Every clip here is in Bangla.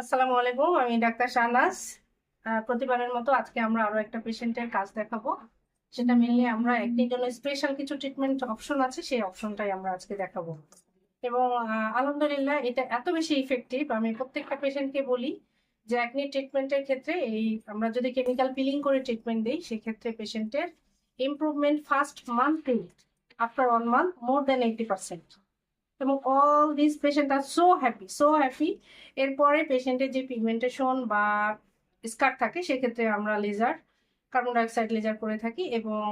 আসসালামু আলাইকুম, আমি ডাক্তার শাহনাজ। প্রতিবারের মতো আজকে আমরা আরও একটা পেশেন্টের কাজ দেখাবো। সেটা মেনলি আমরা একটির জন্য স্পেশাল কিছু ট্রিটমেন্ট অপশন আছে, সেই অপশনটাই আমরা আজকে দেখাবো। এবং আলহামদুলিল্লাহ এটা এত বেশি ইফেক্টিভ আমি প্রত্যেকটা পেশেন্টকে বলি যে একনি ট্রিটমেন্টের ক্ষেত্রে এই আমরা যদি কেমিক্যাল পিলিং করে ট্রিটমেন্ট দিই, সেক্ষেত্রে পেশেন্টের improvement first monthly after one month more then eighty percent এবং all this patient are so happy so happy এরপরে পেশেন্টের যে পিগমেন্টেশন বা স্কার থাকে, সেক্ষেত্রে আমরা লেজার কার্বন ডাইঅক্সাইড লেজার করে থাকি এবং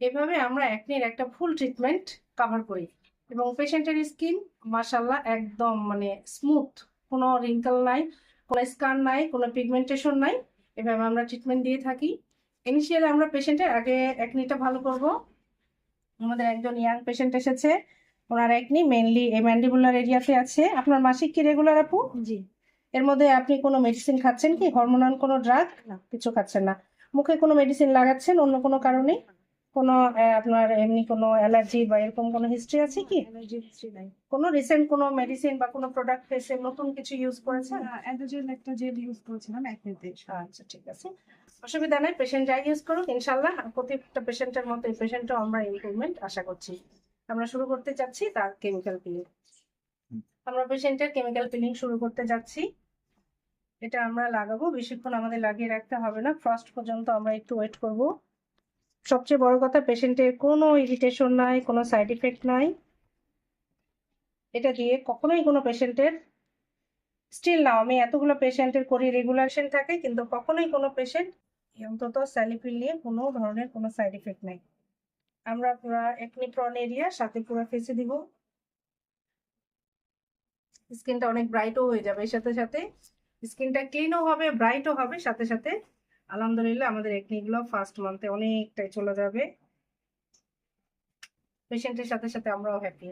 এভাবে আমরা একনির একটা ফুল ট্রিটমেন্ট কভার করি। এবং পেশেন্টের স্কিন মাসাল্লাহ একদম মানে স্মুথ কোনো রিঙ্কল নাই, কোনো স্কার নাই, কোনো পিগমেন্টেশন নাই। এভাবে আমরা ট্রিটমেন্ট দিয়ে থাকি। ইনিশিয়ালি আমরা পেশেন্টের আগে একনিটা ভালো করব। আমাদের একজন ইয়াং পেশেন্ট এসেছে। ওনার একনি মেনলি এই ম্যান্ডিবুলার এরিয়াতে আছে। আপনার মাসিক কি রেগুলার আপু? জি। এর মধ্যে আপনি কোনো মেডিসিন খাচ্ছেন কি? হরমোনাল কোনো ড্রাগ না। কিছু খাচ্ছেন না। মুখে কোনো মেডিসিন লাগাচ্ছেন? অন্য কোনো কারণে? কোনো আপনার এমনি কোনো অ্যালার্জি বা এরকম কোনো হিস্ট্রি আছে কি? অ্যালার্জি হিস্ট্রি নাই। কোনো রিসেন্ট কোনো মেডিসিন বা কোনো প্রোডাক্ট ফেসে নতুন কিছু ইউজ করেছেন? অ্যান্ড্রোজেল একটা জেল ইউজ করেছিলাম একনিতে আচ্ছা ঠিক আছে। অসুবিধা নেই পেশেন্ট যাই ইউজ করুক ইনশাল্লাহ প্রত্যেকটা পেশেন্টের মতো এই পেশেন্টও আমরা ইমপ্রুভমেন্ট আশা করছি। আমরা শুরু করতে যাচ্ছি তার কেমিক্যাল পিলিং আমরা পেশেন্টের কেমিক্যাল পিলিং শুরু করতে যাচ্ছি। এটা আমরা লাগাবো বেশিক্ষণ আমাদের লাগিয়ে রাখতে হবে না। ফার্স্ট পর্যন্ত আমরা একটু ওয়েট করব। সবচেয়ে বড় কথা পেশেন্টের কোনো ইরিটেশন নাই কোনো সাইড ইফেক্ট নাই। এটা দিয়ে কখনোই কোনো পেশেন্টের স্টিল নাও আমি এতগুলো পেশেন্টের করি রেগুলারেশন থাকে কিন্তু কখনোই কোনো পেশেন্ট অন্তত স্যালিফিল নিয়ে কোনো ধরনের কোনো সাইড ইফেক্ট নাই। আমরা পুরা একনি প্রন এরিয়া সাথে পুরো ফেসে দিব। স্কিনটা অনেক ব্রাইটও হয়ে যাবে, এর সাথে সাথে স্কিনটা ক্লিনও হবে ব্রাইটও হবে, সাথে সাথে আলহামদুলিল্লাহ আমাদের একনিগুলো ফার্স্ট মান্থে অনেকটাই চলে যাবে। পেশেন্টের সাথে সাথে আমরাও হ্যাপি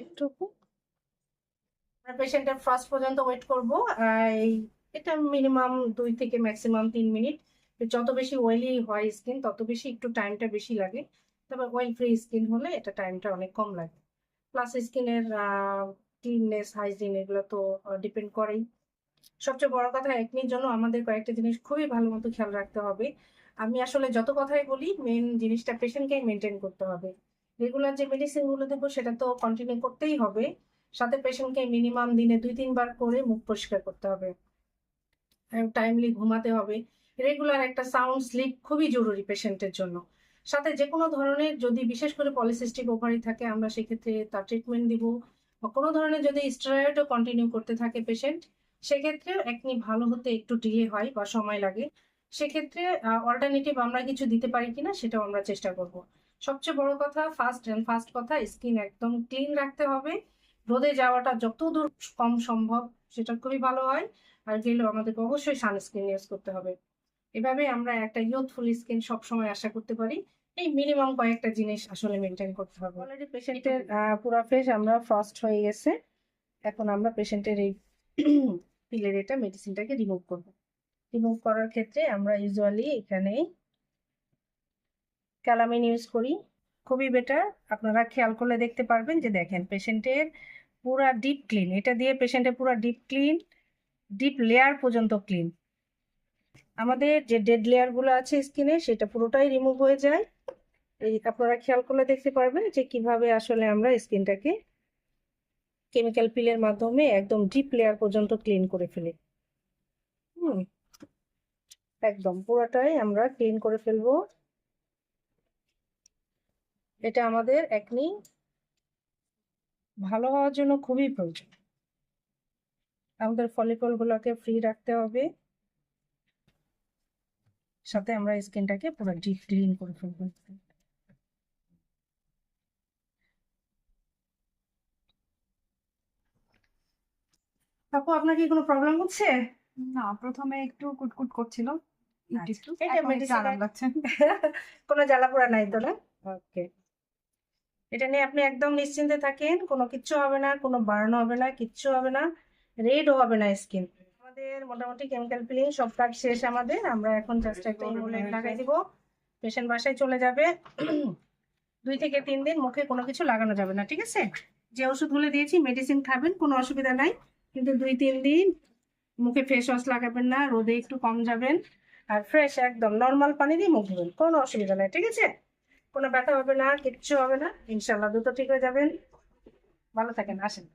একটু পেশেন্টের ফার্স্ট পর্যন্ত ওয়েট করব এই এটা মিনিমাম দুই থেকে ম্যাক্সিমাম তিন মিনিট যত বেশি অয়েলি হয় স্কিন তত বেশি একটু টাইমটা বেশি লাগে। তবে অয়েল ফ্রি স্কিন হলে এটা টাইমটা অনেক কম লাগে। প্লাস স্কিনের ক্লিননেস হাইজিন এগুলো তো ডিপেন্ড করেই। সবচেয়ে বড় কথা একনির জন্য আমাদের কয়েকটা জিনিস খুবই ভালো মতো খেয়াল রাখতে হবে। আমি আসলে যত কথাই বলি মেন জিনিসটা পেশেন্টকেই মেনটেন করতে হবে। রেগুলার যে মেডিসিনগুলো দেবো, সেটা তো কন্টিনিউ করতেই হবে। সাথে পেশেন্টকে মিনিমাম দিনে দুই, তিনবার করে মুখ পরিষ্কার করতে হবে। টাইমলি ঘুমাতে হবে। রেগুলার একটা সাউন্ড স্লিপ খুবই জরুরি পেশেন্টের জন্য। সাথে যে কোনো ধরনের যদি বিশেষ করে পলিসিস্টিক ওভারি থাকে, আমরা সেক্ষেত্রে তার ট্রিটমেন্ট দিব। বা কোনো ধরনের যদি স্টেরয়েডও কন্টিনিউ করতে থাকে পেশেন্ট সেক্ষেত্রে একনি ভালো হতে একটু ডিলে হয় বা সময় লাগে। সেক্ষেত্রে অল্টারনেটিভ আমরা কিছু দিতে পারি কিনা সেটাও আমরা চেষ্টা করব। সবচেয়ে বড় কথা ফার্স্ট অ্যান্ড ফার্স্ট কথা স্কিন একদম ক্লিন রাখতে হবে। রোদে যাওয়াটা যত দূর কম সম্ভব, সেটা খুবই ভালো হয়। আর গেলেও আমাদেরকে অবশ্যই সানস্ক্রিন ইউজ করতে হবে। এভাবে আমরা একটা ইউথফুল স্কিন সবসময় আশা করতে পারি। এই মিনিমাম কয়েকটা জিনিস আসলে মেনটেন করতে হবে। অলরেডি পেশেন্টের পুরো ফেস আমরা ফ্রস্ট হয়ে গেছে। এখন আমরা পেশেন্টের এই পিলের এটা মেডিসিনটাকে রিমুভ করব। রিমুভ করার ক্ষেত্রে আমরা ইউজুয়ালি এখানে ক্যালামিন ইউজ করি। খুবই বেটার আপনারা খেয়াল করলে দেখতে পারবেন যে দেখেন পেশেন্টের পুরা ডিপ ক্লিন এটা দিয়ে পেশেন্টের পুরা ডিপ ক্লিন ডিপ লেয়ার পর্যন্ত ক্লিন আমাদের যে ডেড লেয়ারগুলো আছে স্কিনে সেটা পুরোটাই রিমুভ হয়ে যায়। এই আপনারা খেয়াল করলে দেখতে পারবেন যে কীভাবে আসলে আমরা স্কিনটাকে কেমিক্যাল পিলের মাধ্যমে একদম ডিপ লেয়ার পর্যন্ত ক্লিন করে ফেলি। হুম, একদম পুরোটাই আমরা ক্লিন করে ফেলব। এটা আমাদের একনি ভালো হওয়ার জন্য খুবই প্রয়োজন। আমাদের ফলিকল গুলোকে ফ্রি রাখতে হবে। সাথে আমরা স্কিনটাকে পুরো ডিপ ক্লিন করে ফেলব। আপু আপনার কি কোনো প্রবলেম হচ্ছে? না প্রথমে একটু কুটকুট করছিল। কোনো জ্বালা জ্বালাপোড়া নাই তো না? ওকে এটা নিয়ে আপনি একদম নিশ্চিন্তে থাকেন কোনো কিচ্ছু হবে না কোনো বার্ন হবে না কিচ্ছু হবে না রেডও হবে না স্কিন আমাদের মোটামুটি কেমিক্যাল পিলিং সব কাজ শেষ আমাদের। আমরা এখন জাস্ট একটা ইমুলেট লাগাই দিব। পেশেন্ট বাসায় চলে যাবে। দুই থেকে তিন দিন মুখে কোনো কিছু লাগানো যাবে না ঠিক আছে? যে ওষুধগুলো দিয়েছি মেডিসিন খাবেন কোনো অসুবিধা নাই। কিন্তু দুই তিন দিন মুখে ফেস ওয়াশ লাগাবেন না রোদে একটু কম যাবেন। আর ফ্রেশ একদম নর্মাল পানি দিয়ে মুখ ধুবেন কোনো অসুবিধা নাই ঠিক আছে? কোনো ব্যথা হবে না কিচ্ছু হবে না। ইনশাল্লাহ দ্রুত ঠিক হয়ে যাবেন। ভালো থাকেন আসেন।